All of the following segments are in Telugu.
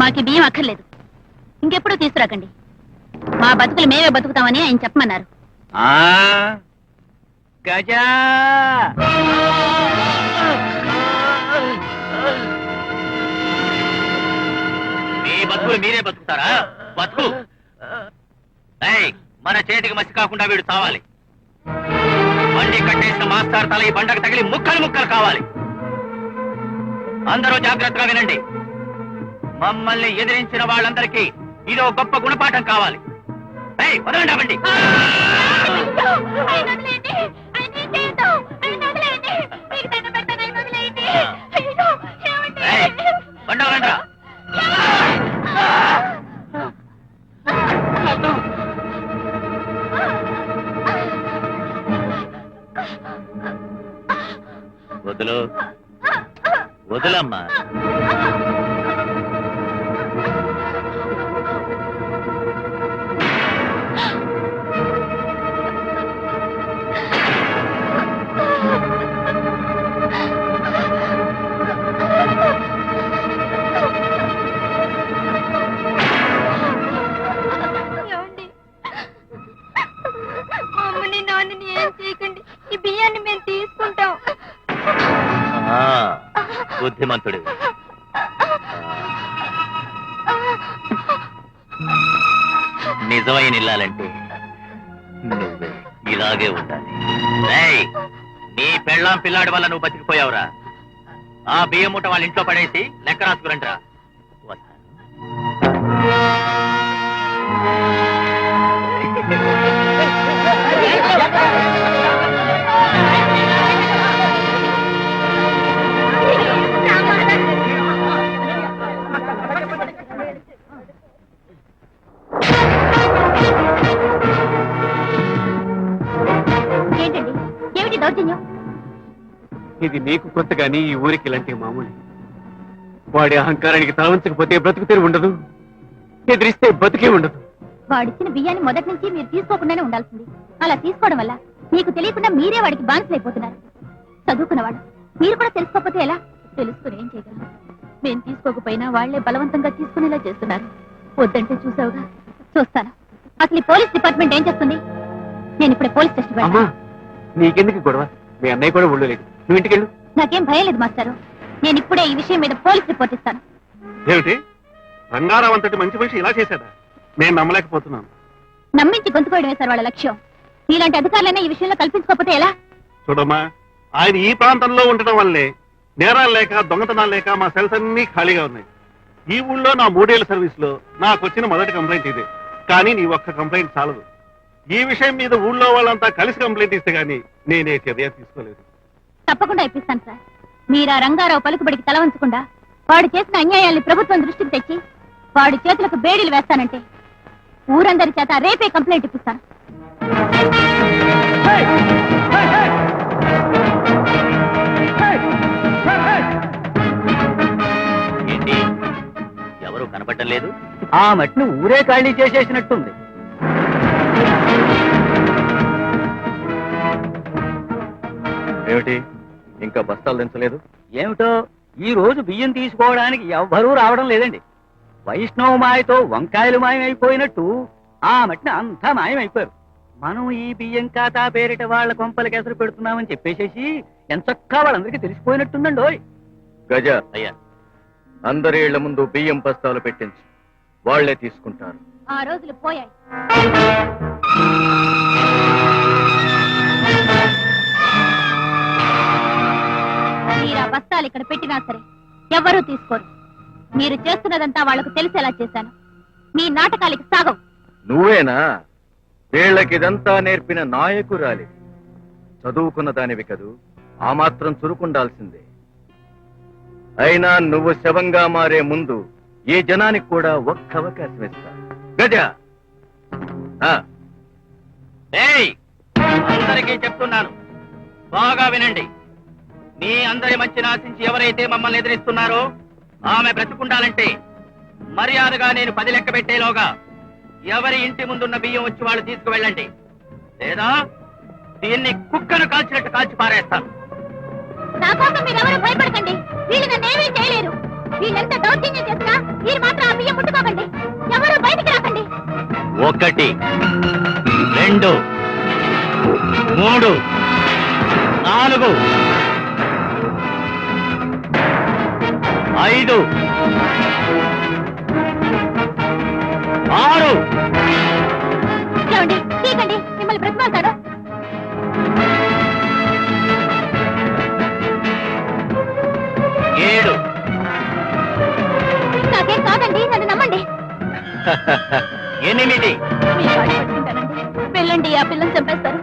మాకి ఈ బియ్యం అక్కర్లేదు. ఇంకెప్పుడు తీసుకురాకండి. మా బతుకులు మేమే బతుకుతామని ఆయన చెప్పమన్నారు. ఆ? గజా! మీ బతుకులు మీరే బతుకుతారా? బతుకు! ఏయ్, మన చేతికి మసి కాకుండా వీడు చావాలి. బండి కట్టేసిన మాస్టర్ తల ఈ బండకు తగిలి ముక్కలు ముక్కలు కావాలి. అందరూ జాగ్రత్తగా వినండి. మమ్మల్ని ఎదిరించిన వాళ్ళందరికీ ఇదో గొప్ప గుణపాఠం కావాలి. వదలండి. వదులు. వదులమ్మా. బుద్ధిమంతుడు నిజమైన ఇల్లాలంటే నువ్వే. ఇలాగే ఉండాలి. నీ పెళ్ళాం పిల్లాడి వల్ల నువ్వు బతికిపోయావురా. ఆ బియ్యం మూట వాళ్ళ ఇంట్లో పడేసి లెక్క రాసుకురండిరా. వస్తాను. ఏమిటి దౌర్జన్యం? ఇది నీకు కొత్త గాని ఈ ఊరికి ఇలాంటి మామూలు. వాడి అహంకారానికి తలవంచకపోతే బ్రతుకు తెరి ఉండదు. ఎదిరిస్తే బతికే ఉండదు. వాడిచ్చిన బియ్యాన్ని మొదటి నుంచి మీరు తీసుకోకుండానే ఉండాల్సింది. అలా తీసుకోవడం వల్ల మీకు తెలియకుండా మీరే వాడికి బానిసలైపోతున్నారు. చదువుకున్నవాడు మీరు కూడా తెలుసుకోకపోతే ఎలా? తెలుసుకుని ఏం చేయగలరు? మేము తీసుకోకపోయినా వాళ్ళే బలవంతంగా తీసుకునేలా చేస్తున్నారు. వద్దంటే చూసావుగా? చూస్తాను. అసలు ఈ పోలీస్ డిపార్ట్మెంట్ ఏం చేస్తుంది? నేను ఇప్పుడే పోలీస్ స్టేషన్ నీకెందుకు గొడవ? మీ అన్నయ్య కూడా లేదు నువ్వు ఇంటికి వెళ్ళు నాకేం భయం లేదు మాస్టారు. నేను ఇప్పుడే ఈ విషయం మీద పోలీస్ రిపోర్ట్ ఇస్తాను. ఏమిటి? రంగారావు అంతటి మంచి మనిషి ఇలా చేశాడా? నేను నమ్మలేకపోతున్నాను. నమ్మించి గొంతుకోవడమే సార్ వాళ్ళ లక్ష్యం. ఇలాంటి అధికారులైనా ఈ విషయంలో కల్పించుకోకపోతే ఎలా? చూడమ్మా ఆయన ఈ ప్రాంతంలో ఉండటం వల్లే నేరాలు లేక దొంగతనాలు లేక మా సెల్స్ అన్ని ఖాళీగా ఉన్నాయి. ఈ ఊళ్ళో నా మూడేళ్ళ సర్వీస్లో నాకు వచ్చిన మొదటి కంప్లైంట్ ఇదే. కానీ నీ ఒక్క కంప్లైంట్ చాలదు. ఈ విషయం మీద ఊళ్ళో వాళ్ళంతా కలిసి కంప్లైంట్ ఇస్తే గానీ నేనే చర్య తీసుకోలేదు. తప్పకుండా ఇప్పిస్తాను సార్. మీరు ఆ రంగారావు పలుకుబడికి తల వంచకుండా వాడు చేసిన అన్యాయాల్ని ప్రభుత్వం దృష్టికి తెచ్చి వాడి చేతులకు బేడీలు వేస్తానంటే ఊరందరి చేత రేపే కంప్లైంట్ ఇప్పిస్తాను. ఏంటి? ఎవరు కనపడటం లేదు? ఆ మట్టిని ఊరే ఖాళీ చేసేసినట్టుంది. ఏమిటి? ఇంకా బస్తాలు దించలేదు? ఏమిటో ఈ రోజు బియ్యం తీసుకోవడానికి ఎవ్వరూ రావడం లేదండి. వైష్ణవ మాయతో వంకాయలు మాయమైపోయినట్టు ఆ మట్టిని అంతా మాయమైపోయారు. మనం ఈ బియ్యం ఖాతా పేరిట వాళ్ళ కొంపలకి ఎసరు పెడుతున్నామని చెప్పేసేసి ఎంచక్కా వాళ్ళందరికీ తెలిసిపోయినట్టుందండి ఓయ్ గజ అయ్యా. అందరి ఇళ్ళ ముందు బియ్యం బస్తాలు పెట్టించు. వాళ్ళే తీసుకుంటారు. ఆ రోజులు పోయాయి. మీరు ఆ బస్తాలు ఇక్కడ పెట్టినా సరే ఎవ్వరూ తీసుకోరు. మీరు చేస్తున్నదంతా వాళ్ళకు తెలిసేలా చేశాను. మీ నాటకాలకి సాగవు. నువ్వేనా? వీళ్ళకిదంతా నేర్పిన నాయకురాలి. చదువుకున్న దానివి కదూ? ఆ మాత్రం చురుకుండాల్సిందే. అయినా నువ్వు శవంగా మారే ముందు ఈ జనానికి కూడా ఒక్క అవకాశం ఇస్తా. గజ! ఆ, ఏయ్! అందరికీ చెప్తున్నాను. బాగా వినండి. మీ అందరి మంచి ఆశించి ఎవరైతే మమ్మల్ని ఎదిరిస్తున్నారో ఆమె బ్రతికుండాలంటే మర్యాదగా నేను పది లెక్క పెట్టేలోగా ఎవరి ఇంటి ముందున్న బియ్యం వచ్చి వాళ్ళు తీసుకువెళ్ళండి. లేదా దీన్ని కుక్కను కాల్చినట్టు కాల్చి పారేస్తాను. నా కోసం మీరెవరూ భయపడకండి. వీళ్ళు నన్ను ఏమీ చేయలేరు. వీళ్ళెంత దౌర్జన్యం చేసినా మీరు మాత్రం ఆ బియ్యం ముట్టుకోకండి. ఎవరు బయటికి రాకండి. ఒకటి రెండు మూడు నాలుగు. ఐదు. ఆరు. తీకండి మిమ్మల్ని ప్రతిమాలుతాడు ఏడు. నాకేం కాదండి నన్ను నమ్మండి. ఎనిమిది. మీ కాళ్ళు పట్టుకుంటానండి. వెళ్ళండి ఆ పిల్లని చంపేస్తారు.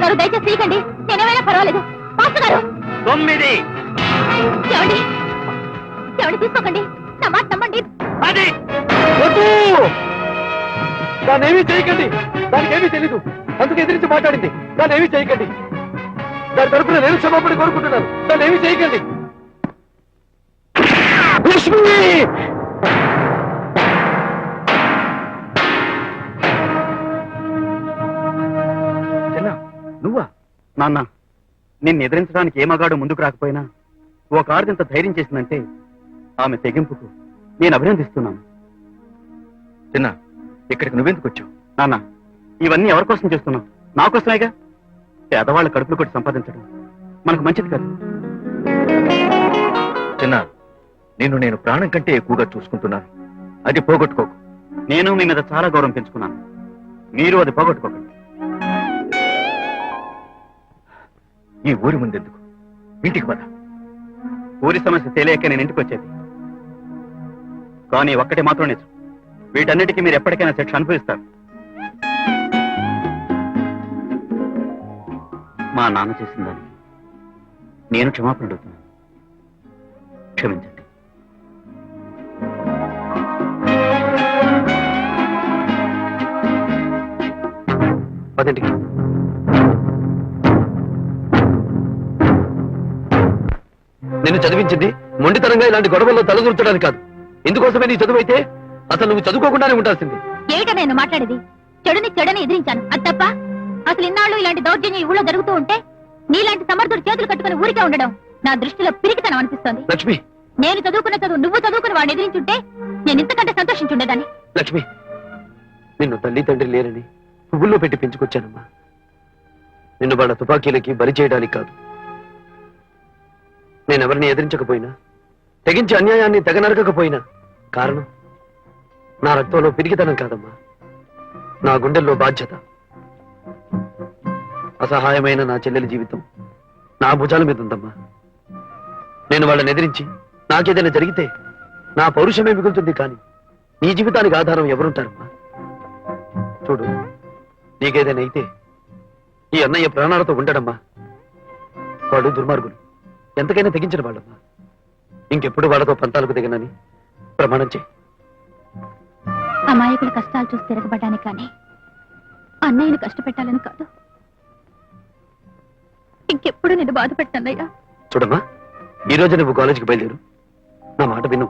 పాస్టర్ గారు దయచేసి తీయకండి. నేనేమైనా పర్వాలేదు. పాస్టర్ గారు! తొమ్మిది. ఏమండి? ఏమండి తీసుకోకండి. నా మాట నమ్మండి. వద్దు! దాన్ని ఏమీ చేయకండి. దానికి ఏమీ తెలీదు. అందుకు ఎదిరించి మాట్లాడింది. దాన్ని ఏమీ చేయకండి. దాని తరపున నేను క్షమాపణ కోరుకుంటున్నాను. దాన్ని ఏమీ చేయకండి. లక్ష్మి! నాన్న నిన్ను ఎదిరించడానికి ఏ మగాడు ముందుకు రాకపోయినా ఒక ఇంత ధైర్యం చేసిందంటే ఆమె తెగింపుకు నేను అభినందిస్తున్నాను. చిన్న ఇక్కడికి నువ్వెందుకు వచ్చావు? నాన్న ఇవన్నీ ఎవరి కోసం చేస్తున్నావు? నా కోసమేగా? పేదవాళ్ళ కడుపులు కొట్టి సంపాదించడం మనకు మంచిది కాదు. చిన్న నిన్ను నేను ప్రాణం కంటే ఎక్కువగా చూసుకుంటున్నాను. అది పోగొట్టుకోకు. నేను మీ మీద చాలా గౌరవం పెంచుకున్నాను. మీరు అది పోగొట్టుకోకండి. ఈ ఊరి ముందెందుకు? ఇంటికి పద ఊరి సమస్య తెలియక నేను ఇంటికి వచ్చేది. కానీ ఒక్కటి మాత్రం నిజం. వీటన్నిటికీ మీరు ఎప్పటికైనా శిక్ష అనుభవిస్తారు. మా నాన్న చేసిన దానికి నేను క్షమాపణ అడుగుతున్నాను. క్షమించండి. పదండి. నిన్ను చదివించింది మొండితనంగా ఇలాంటి గొడవల్లో తలదూర్చడానికి కాదు. ఇందుకోసమే నీ చదువు అయితే అసలు నువ్వు చదువుకోకుండానే ఉండాల్సింది. ఏమిటో నేను మాట్లాడేది? చెడుని చెడని ఎదిరించాను. అది తప్ప అసలు ఇన్నాళ్ళు ఇలాంటి దౌర్జన్యం ఊళ్ళో జరుగుతూ ఉంటే నీలాంటి సమర్థుడు చేతులు కట్టుకుని ఊరికే ఉండడం నా దృష్టిలో పిరికితనం అనిపిస్తోంది. లక్ష్మి. నేను చదువుకున్న చదువు నువ్వు చదువుకుని వాడిని ఎదిరించుంటే నేను ఇంతకంటే సంతోషించుండేదాన్ని. లక్ష్మి నిన్ను తల్లి తండ్రి లేరని పువ్వుల్లో పెట్టి పెంచుకొచ్చానమ్మా. నిన్ను వాళ్ళ తుపాకీలకి బలి చేయడానికి కాదు. నేనెవరిని ఎదిరించకపోయినా తెగించి అన్యాయాన్ని తెగనరకపోయినా కారణం నా రక్తంలో పిరిగితనం కాదమ్మా. నా గుండెల్లో బాధ్యత. అసహాయమైన నా చెల్లెలి జీవితం నా భుజాల మీద ఉందమ్మా. నేను వాళ్ళని ఎదిరించి నాకేదైనా జరిగితే నా పౌరుషమే మిగులుతుంది కానీ నీ జీవితానికి ఆధారం ఎవరుంటారమ్మా? చూడు నీకేదైనా అయితే ఈ అన్నయ్య ప్రాణాలతో ఉండడమ్మా. వాడు దుర్మార్గులు ఎంతకైనా తెగించిన వాళ్ళమ్మా ఇంకెప్పుడు వాళ్ళతో పంతాలకు దిగనని ప్రమాణం చేయి. అమాయకుల కష్టాలు చూసి తిరగబడ్డానికి కానీ అన్నయ్యను కష్టపెట్టాలని కాదు. ఇంకెప్పుడు నేను బాధ పెట్టన్నయ్యా చూడమ్మా ఈ రోజు నువ్వు కాలేజీకి బయలుదేరు. నా మాట విను.